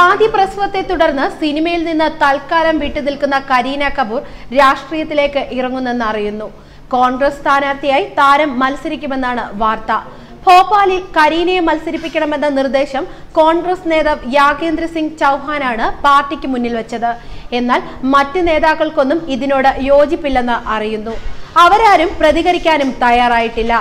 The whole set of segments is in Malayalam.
ആദ്യ പ്രസവത്തെ തുടർന്ന് സിനിമയിൽ നിന്ന് തൽക്കാലം വിട്ടുനിൽക്കുന്ന കരീന കപൂർ രാഷ്ട്രീയത്തിലേക്ക് ഇറങ്ങുന്നെന്ന് അറിയുന്നു. കോൺഗ്രസ് സ്ഥാനാർത്ഥിയായി താരം മത്സരിക്കുമെന്നാണ് വാർത്ത. ഭോപ്പാലിൽ കരീനയെ മത്സരിപ്പിക്കണമെന്ന നിർദ്ദേശം കോൺഗ്രസ് നേതാവ് യാഗേന്ദ്ര സിംഗ് ചൗഹാനാണ് പാർട്ടിക്ക് മുന്നിൽ വെച്ചത്. എന്നാൽ മറ്റ് നേതാക്കൾക്കൊന്നും ഇതിനോട് യോജിപ്പില്ലെന്ന് അറിയുന്നു. അവരാരും പ്രതികരിക്കാനും തയ്യാറായിട്ടില്ല.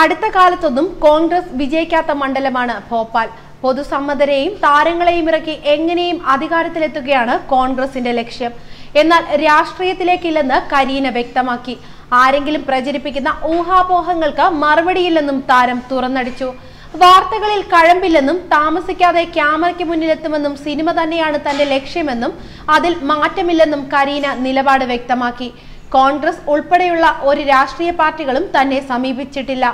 അടുത്ത കാലത്തൊന്നും കോൺഗ്രസ് വിജയിക്കാത്ത മണ്ഡലമാണ് ഭോപ്പാൽ. പൊതുസമ്മതരെയും താരങ്ങളെയും ഇറക്കി എങ്ങനെയും അധികാരത്തിലെത്തുകയാണ് കോൺഗ്രസിന്റെ ലക്ഷ്യം. എന്നാൽ രാഷ്ട്രീയത്തിലേക്കില്ലെന്ന് കരീന വ്യക്തമാക്കി. ആരെങ്കിലും പ്രചരിപ്പിക്കുന്ന ഊഹാപോഹങ്ങൾക്ക് മറുപടിയില്ലെന്നും താരം തുറന്നടിച്ചു. വാർത്തകളിൽ കഴമ്പില്ലെന്നും താമസിക്കാതെ ക്യാമറയ്ക്ക് മുന്നിലെത്തുമെന്നും സിനിമ തന്നെയാണ് തന്റെ ലക്ഷ്യമെന്നും അതിൽ മാറ്റമില്ലെന്നും കരീന നിലപാട് വ്യക്തമാക്കി. കോൺഗ്രസ് ഉൾപ്പെടെയുള്ള ഒരു രാഷ്ട്രീയ പാർട്ടികളും തന്നെ സമീപിച്ചിട്ടില്ല.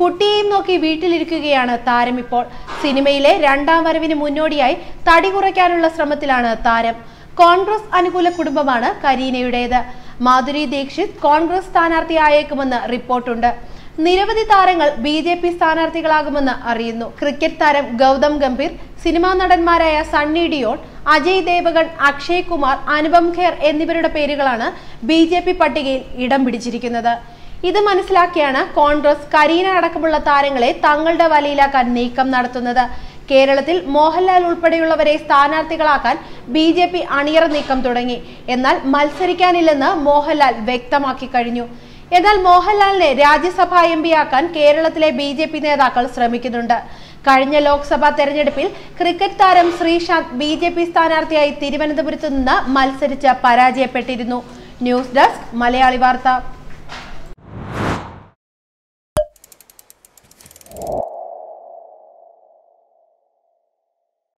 കുട്ടിയെയും നോക്കി വീട്ടിലിരിക്കുകയാണ് താരം ഇപ്പോൾ. സിനിമയിലെ രണ്ടാം വരവിന് മുന്നോടിയായി തടി കുറയ്ക്കാനുള്ള ശ്രമത്തിലാണ് താരം. കോൺഗ്രസ് അനുകൂല കുടുംബമാണ് കരീനയുടേത്. മാധുരി ദീക്ഷിത് കോൺഗ്രസ് സ്ഥാനാർത്ഥിയായേക്കുമെന്ന് റിപ്പോർട്ടുണ്ട്. നിരവധി താരങ്ങൾ ബി ജെ പി സ്ഥാനാർത്ഥികളാകുമെന്ന് അറിയുന്നു. ക്രിക്കറ്റ് താരം ഗൗതം ഗംഭീർ സിനിമാ നടന്മാരായ സണ്ണി ഡിയോൺ അജയ് ദേവഗൺ അക്ഷയ് കുമാർ അനുപം ഖേർ എന്നിവരുടെ പേരുകളാണ് ബി ജെ പി പട്ടികയിൽ ഇടം പിടിച്ചിരിക്കുന്നത്. ഇത് മനസ്സിലാക്കിയാണ് കോൺഗ്രസ് കരീന അടക്കമുള്ള താരങ്ങളെ തങ്ങളുടെ വലയിലാക്കാൻ നീക്കം നടത്തുന്നത്. കേരളത്തിൽ മോഹൻലാൽ ഉൾപ്പെടെയുള്ളവരെ സ്ഥാനാർത്ഥികളാക്കാൻ ബി ജെ പി അണിയറ നീക്കം തുടങ്ങി. എന്നാൽ മത്സരിക്കാനില്ലെന്ന് മോഹൻലാൽ വ്യക്തമാക്കി കഴിഞ്ഞു. എന്നാൽ മോഹൻലാലിനെ രാജ്യസഭാ എം പിയാക്കാൻ കേരളത്തിലെ ബി ജെ പി നേതാക്കൾ ശ്രമിക്കുന്നുണ്ട്. കഴിഞ്ഞ ലോക്സഭാ തെരഞ്ഞെടുപ്പിൽ ക്രിക്കറ്റ് താരം ശ്രീശാന്ത് ബി ജെ പി സ്ഥാനാർത്ഥിയായി തിരുവനന്തപുരത്ത് നിന്ന് മത്സരിച്ച് പരാജയപ്പെട്ടിരുന്നു. ന്യൂസ് ഡെസ്ക് മലയാളി വാർത്ത.